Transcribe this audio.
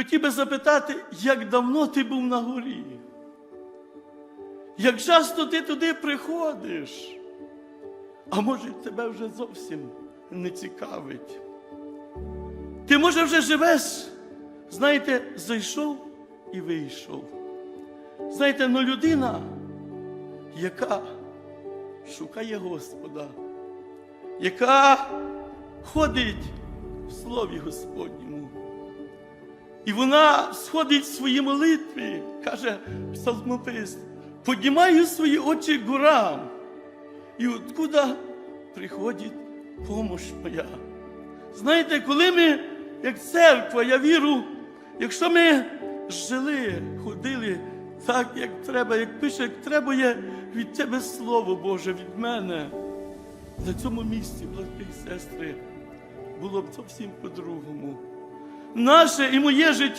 Хотів би запитати, як давно ти був на горі? Як часто ти туди приходиш? А може, тебе вже зовсім не цікавить? Ти, може, вже живеш, знаєте, зайшов і вийшов. Знаєте, ну людина, яка шукає Господа, яка ходить в Слові Господньому. І вона сходить в свої молитві, каже псалмопист, піднімаю свої очі горам, і откуда приходить помощь моя. Знаєте, коли ми, як церква, я вірю, якщо ми жили, ходили так, як треба, як пише, як требує від тебе Слово Боже, від мене, на цьому місці, брати і сестри, було б зовсім по-другому. Наше і моє життя.